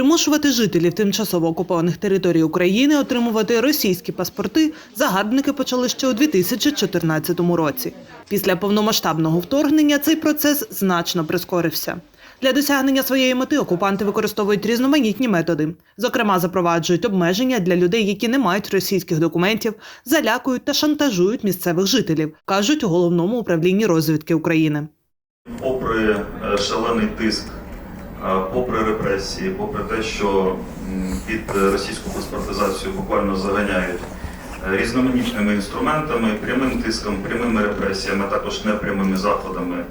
Примушувати жителів тимчасово окупованих територій України отримувати російські паспорти загарбники почали ще у 2014 році. Після повномасштабного вторгнення цей процес значно прискорився. Для досягнення своєї мети окупанти використовують різноманітні методи. Зокрема, запроваджують обмеження для людей, які не мають російських документів, залякують та шантажують місцевих жителів, кажуть у головному управлінні розвідки України. Попри е, шалений тиск, попри репресії, попри те, що під російську паспортизацію буквально заганяють е, різноманітними інструментами, прямим тиском, прямими репресіями, також непрямими заходами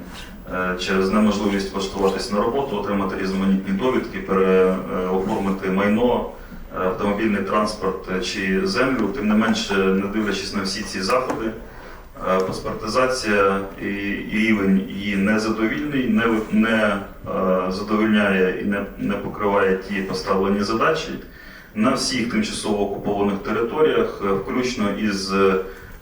е, через неможливість влаштуватись на роботу, отримати різноманітні довідки, переоформити майно, е, автомобільний транспорт чи землю. Тим не менше, не дивлячись на всі ці заходи, Паспортизація і рівень її незадовільний, не, не е, задовольняє і не, не покриває ті поставлені задачі на всіх тимчасово окупованих територіях, е, включно із е,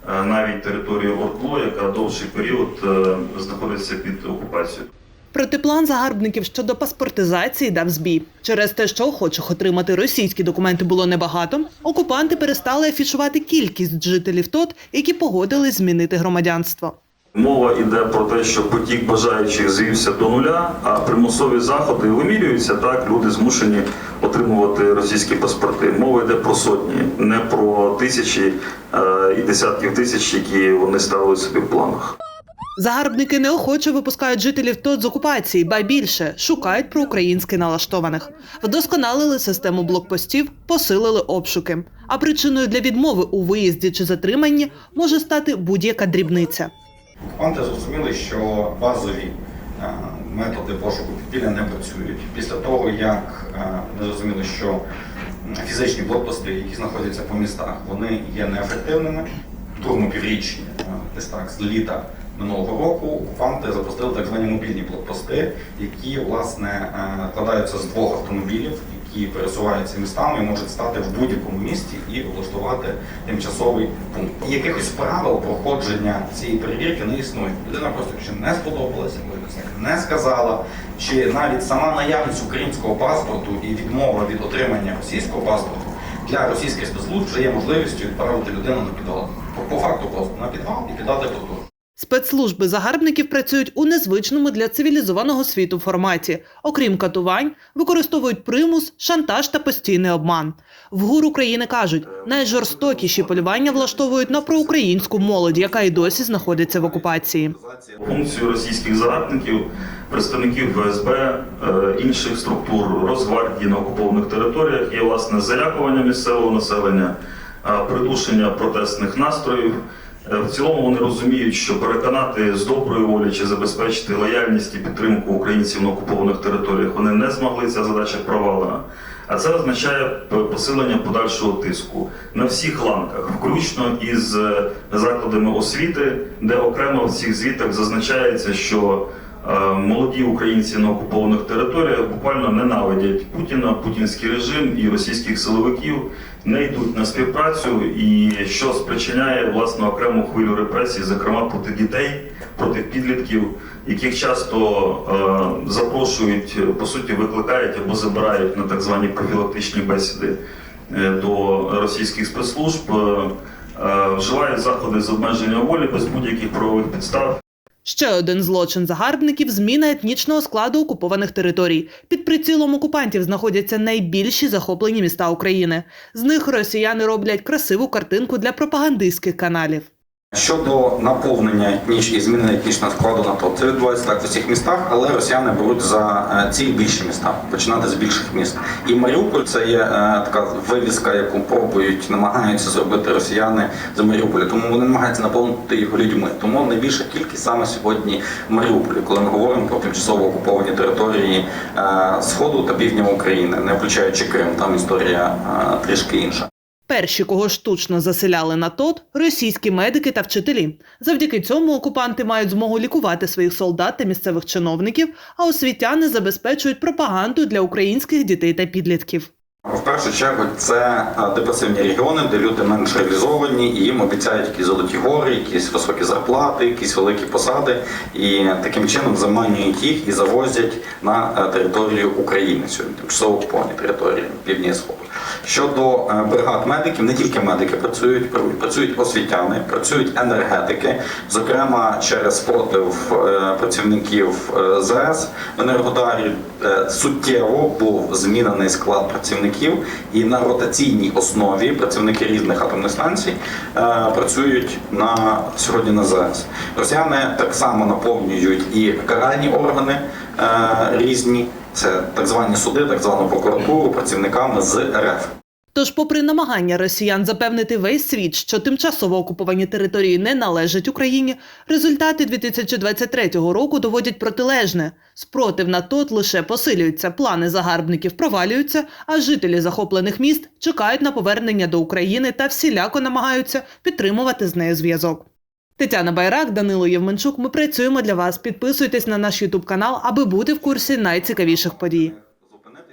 навіть територією ОРДЛО, яка довший період е, знаходиться під окупацією. Проте план загарбників щодо паспортизації дав збій. Через те, що охочих отримати російські документи було небагато, окупанти перестали афішувати кількість жителів ТОТ, які погодились змінити громадянство. Мова йде про те, що потік бажаючих звівся до нуля, а примусові заходи вимірюються так. Люди змушені отримувати російські паспорти. Мова йде про сотні, не про тисячі е, і десятків тисяч, які вони ставили собі в планах. Загарбники неохоче випускають жителів ТОТ з окупації, ба більше шукають проукраїнськи налаштованих. Вдосконалили систему блокпостів, посилили обшуки. А причиною для відмови у виїзді чи затриманні може стати будь-яка дрібниця. Окупанти зрозуміли, що базові е, методи пошуку підпілля не працюють. Після того, як е, вони зрозуміли, що фізичні блокпости, які знаходяться по містах, вони є неефективними. В другому півріччі, е, десь так, з літа минулого року, окупанти запустили так звані мобільні блокпости, які власне е, складаються з двох автомобілів, які пересуваються містами і можуть стати в будь-якому місті і влаштувати тимчасовий пункт. І якихось правил проходження цієї перевірки не існує. Людина просто якщо не сподобалася, не сказала, чи навіть сама наявність українського паспорту і відмова від отримання російського паспорту для російських спецслужб вже є можливістю відправити людину на підвал. По, факту просто на підвал і піддати потур. Спецслужби загарбників працюють у незвичному для цивілізованого світу форматі. Окрім катувань, використовують примус, шантаж та постійний обман. В ГУР України кажуть, найжорстокіші полювання влаштовують на проукраїнську молодь, яка й досі знаходиться в окупації. Функцію російських загарбників, представників ФСБ, е, інших структур Росгвардії на окупованих територіях є власне залякування місцевого населення, е, придушення протестних настроїв. Е, В цілому вони розуміють, що переконати з доброї волі чи забезпечити лояльність і підтримку українців на окупованих територіях вони не змогли. Ця задача провалена. А це означає посилення подальшого тиску на всіх ланках, включно із е, закладами освіти, де окремо в цих звітах зазначається, що е, молоді українці на окупованих територіях буквально ненавидять Путіна, путінський режим і російських силовиків, не йдуть на співпрацю, і що спричиняє власне окрему хвилю репресій, зокрема проти дітей, проти підлітків, яких часто е, запрошують, по суті, викликають або забирають на так звані профілактичні бесіди е, до російських спецслужб, е, е, вживають заходи з обмеження волі без будь-яких правових підстав. Ще один злочин загарбників зміна етнічного складу окупованих територій. Під прицілом окупантів знаходяться найбільші захоплені міста України. З них росіяни роблять красиву картинку для пропагандистських каналів. Щодо наповнення етніч і зміни етнічного складу НАТО, це відбувається так в усіх містах, але росіяни беруть за е, ціль більші міста, починати з більших міст. І Маріуполь це є е, така вивіска, яку пробують, намагаються зробити росіяни з Маріуполя. Тому вони намагаються наповнити його людьми. Тому найбільша кількість саме сьогодні в Маріуполі, коли ми говоримо про тимчасово окуповані території е, сходу та півдня України, не включаючи Крим, там історія трішки інша. Перші, кого штучно заселяли на ТОТ – російські медики та вчителі. Завдяки цьому окупанти мають змогу лікувати своїх солдат та місцевих чиновників, а освітяни забезпечують пропаганду для українських дітей та підлітків. В першу чергу це е, депресивні регіони, де люди менш реалізовані і їм обіцяють якісь золоті гори, якісь високі зарплати, якісь великі посади, і таким чином заманюють їх і завозять на е, територію України сьогодні, тимчасово окуповані території півдні сходу. Щодо е, бригад медиків, не тільки медики працюють, працюють освітяни, працюють енергетики, зокрема через спротив е, працівників е, ЗС в Енергодарі суттєво був змінений склад працівників, і на ротаційній основі працівники різних атомних станцій працюють на сьогодні на ЗС. Росіяни так само наповнюють і каральні органи різні. Це так звані суди, так звану прокуратуру працівниками з РФ. Тож, попри намагання росіян запевнити весь світ, що тимчасово окуповані території не належать Україні, результати 2023 року доводять протилежне. Спротив на ТОТ лише посилюється, плани загарбників провалюються, а жителі захоплених міст чекають на повернення до України та всіляко намагаються підтримувати з нею зв'язок. Тетяна Байрак, Данило Євменчук. Ми працюємо для вас. Підписуйтесь на наш Ютуб канал, аби бути в курсі найцікавіших подій.